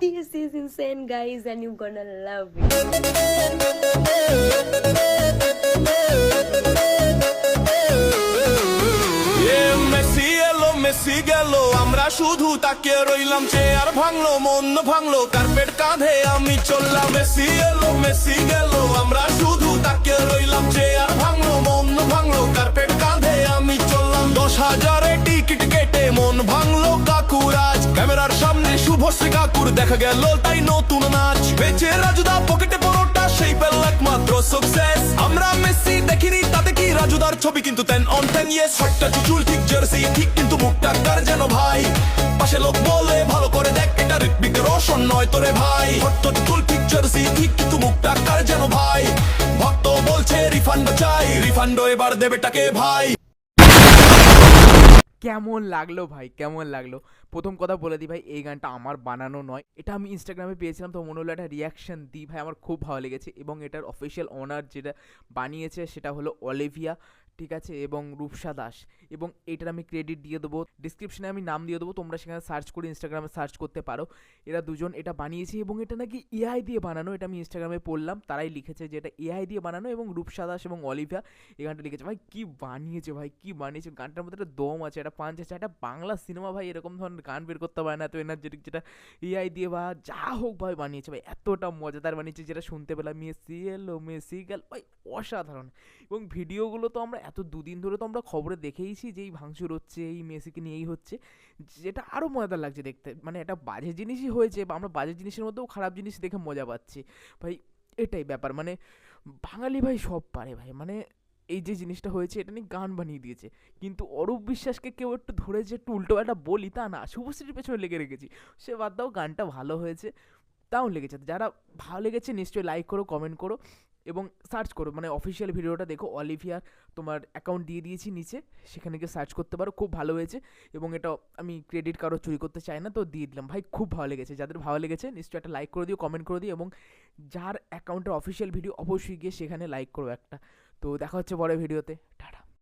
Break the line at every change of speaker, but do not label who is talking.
This is insane, guys, and you're gonna love it.
গেল। আমরা শুধু তাকে রইলাম চেয়ার ভাঙলো মন ভাঙলো কার্পেট কাঁধে আমি চললাম। মেসি এলো মেসি গেল। আমরা শুধু তাকে রইলাম চেয়ার শুভশ্রী দেখা গেল তাই নতুন নাচ। বেচে রাজুদা পকেটে পরোটা, সেই পেল একমাত্র সাকসেস আমরা মেসি দেখিনি, তাতে কি রাজুদার ছবি কিন্তু তেন অন টেন ইয়েস শটটা চুল ঠিক জার্সি ঠিক কিন্তু মুখটা কার যেন ভাই? পাশে লোক বলে, ভালো করে দেখ, এটা ঋত্বিক রোশন নয় তোরে ভাই। হট্ট চুল ঠিক জার্সি ঠিক কিন্তু মুখটা কার যেন ভাই? ভক্ত বলছে, রিফান্ড চাই রিফান্ড এবার দেবে টাকে ভাই।
কেমন লাগল ভাই? কেমন লাগল? প্রথম কথা বলে দিই ভাই, এই গানটা আমার বানানো নয়। এটা আমি ইনস্টাগ্রামে পেয়েছিলাম, তো মনে হলো একটা রিয়াকশন দিই ভাই, আমার খুব ভালো লেগেছে। এবং এটার অফিসিয়াল ওনার যেটা বানিয়েছে, সেটা হলো অলিভিয়া ঠিক আছে? এবং রূপসা দাস। এবং এটার আমি ক্রেডিট দিয়ে দেবো। ডিসক্রিপশনে আমি নাম দিয়ে দেবো। তোমরা সেখানে সার্চ করে ইনস্টাগ্রামে সার্চ করতে পারো। এরা দুজন এটা বানিয়েছে এবং এটা নাকি এআই দিয়ে বানানো। এটা আমি ইনস্টাগ্রামে পড়লাম। তারাই লিখেছে যে এটা এআই দিয়ে বানানো এবং রূপসা দাস এবং অলিভিয়া এই গানটা লিখেছে। ভাই, কী বানিয়েছে ভাই, কী বানিয়েছে? গানটার মধ্যে একটা দম আছে, একটা পাঞ্চ আছে, একটা বাংলা সিনেমা ভাই এরকম ধরনের গান বের করতে পারে না। এত এনার্জেটিক যেটা এআই দিয়ে বা যা হোক ভাই বানিয়েছে ভাই। এতটা মজাদার বানিয়েছে যেটা শুনতে পেলাম। মেসি এলো, মেসি গেল। ভাই, অসাধারণ। এবং ভিডিওগুলো তো আমরা এত দুদিন ধরে তো আমরা খবরে দেখেইছি যে এই ভাঙচুর হচ্ছে, এই মেসিকে নিয়েই হচ্ছে। যেটা আরও মজাদার লাগছে দেখতে। মানে এটা বাজে জিনিসই হয়েছে বা আমরা বাজে জিনিসের মধ্যেও খারাপ জিনিস দেখে মজা পাচ্ছি। ভাই, এটাই ব্যাপার। মানে বাঙালি ভাই সব পারে ভাই। মানে এই যে জিনিসটা হয়েছে, এটা নিয়ে গান বানিয়ে দিয়েছে। কিন্তু অরূপ বিশ্বাসকে কেউ একটু ধরেছে একটু উল্টো একটা বলি, তা না। শুভশ্রীর পেছনে লেগে রেখেছি। সে বাদ দাও, গানটা ভালো হয়েছে, তাও লেগেছে। যারা ভালো লেগেছে, নিশ্চয়ই লাইক করো কমেন্ট করো। এবং সার্চ করো মানে অফিসিয়াল ভিডিওটা দেখো অলিভিয়ার তোমার অ্যাকাউন্ট দিয়ে দিয়েছি নিচে, সেখানে গিয়ে সার্চ করতে পারো, খুব ভালো হয়েছে এবং এটা আমি ক্রেডিট কারও চুরি করতে চাই না, তো দিয়ে দিলাম। ভাই, খুব ভালো লেগেছে, যাদের ভালো লেগেছে নিশ্চয়ই একটা লাইক করে দিও কমেন্ট করে দিও এবং যার অ্যাকাউন্টের অফিসিয়াল ভিডিও অবশ্যই গিয়ে সেখানে লাইক করো একটা। তো দেখা হচ্ছে পরে ভিডিওতে টাটা।